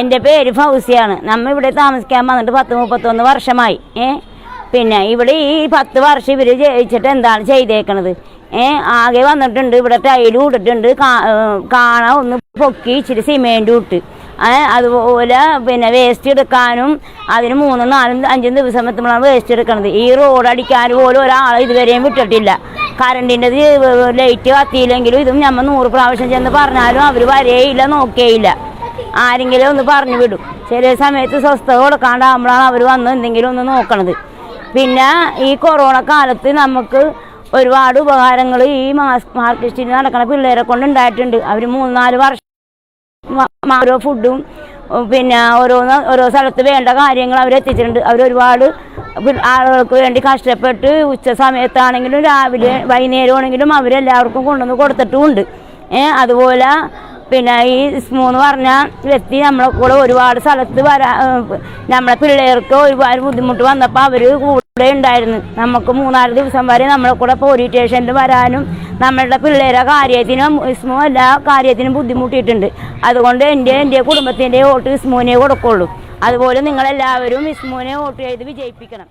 എന്റെ പേര് ഫൗസിയാണ്. നമ്മ ഇവിടെ താമസിക്കാൻ വന്നിട്ട് പത്ത് മുപ്പത്തൊന്ന് വർഷമായി. ഏ? പിന്നെ ഇവിടെ ഈ പത്ത് വർഷം ഇവർ ജയിച്ചിട്ട് എന്താണ് ചെയ്തേക്കണത്? ഏ? ആകെ വന്നിട്ടുണ്ട് ഇവിടെ ടൈലും ഇട്ടിട്ടുണ്ട് കാണാൻ ഒന്ന് പൊക്കി ഇച്ചിരി സിമെന്റും ഇട്ട്. അതുപോലെ പിന്നെ വേസ്റ്റ് എടുക്കാനും അതിന് മൂന്നും നാലും അഞ്ചും ദിവസം എത്തുമ്പോഴാണ് വേസ്റ്റ് എടുക്കുന്നത് ഈ റോഡ് അടിക്കാൻ പോലും ഒരാളെ ഇതുവരെയും വിട്ടിട്ടില്ല. കറണ്ടിന്റെ ലൈറ്റ് കത്തിയില്ലെങ്കിലും ഇതും നമ്മൾ നൂറ് പ്രാവശ്യം ചെന്ന് പറഞ്ഞാലും അവർ വരേയില്ല നോക്കേയില്ല. ആരെങ്കിലും ഒന്ന് പറഞ്ഞു വിടും. ചില സമയത്ത് സ്വസ്ഥത കൊടുക്കാണ്ടാകുമ്പോഴാണ് അവർ വന്ന് എന്തെങ്കിലും ഒന്ന് നോക്കണത്. പിന്നെ ഈ കൊറോണ കാലത്ത് നമുക്ക് ഒരുപാട് ഉപകാരങ്ങൾ ഈ മാസ് മാർക്കറ്റിൽ നടക്കുന്ന പിള്ളേരെ കൊണ്ട് ഉണ്ടായിട്ടുണ്ട്. അവർ മൂന്ന് നാല് വർഷം ഓരോ ഫുഡും പിന്നെ ഓരോന്ന് ഓരോ സ്ഥലത്ത് വേണ്ട കാര്യങ്ങൾ അവർ എത്തിച്ചിട്ടുണ്ട്. അവർ ഒരുപാട് ആളുകൾക്ക് വേണ്ടി കഷ്ടപ്പെട്ട് ഉച്ച സമയത്താണെങ്കിലും രാവിലെ വൈകുന്നേരം ആണെങ്കിലും അവരെല്ലാവർക്കും കൊണ്ടുവന്ന് കൊടുത്തിട്ടുമുണ്ട്. അതുപോലെ പിന്നെ ഈ ഇസ്മു എന്ന് പറഞ്ഞ വ്യക്തി നമ്മളെ കൂടെ ഒരുപാട് സ്ഥലത്ത് വരാ നമ്മളെ പിള്ളേർക്ക് ഒരുപാട് ബുദ്ധിമുട്ട് വന്നപ്പോൾ അവർ കൂടെ ഉണ്ടായിരുന്നു. നമുക്ക് മൂന്നാൽ ദിവസം വരെ നമ്മളെ കൂടെ പോലീസ് സ്റ്റേഷനിൽ വരാനും നമ്മളുടെ പിള്ളേരെ കാര്യത്തിനും ഇസ്മു എല്ലാ കാര്യത്തിനും ബുദ്ധിമുട്ടിയിട്ടുണ്ട്. അതുകൊണ്ട് എന്റെ എന്റെ കുടുംബത്തിന്റെ വോട്ട് ഇസ്മുവിനെ കൊടുക്കുള്ളൂ. അതുപോലെ നിങ്ങളെല്ലാവരും ഇസ്മുവിനെ വോട്ട് ചെയ്ത് വിജയിപ്പിക്കണം.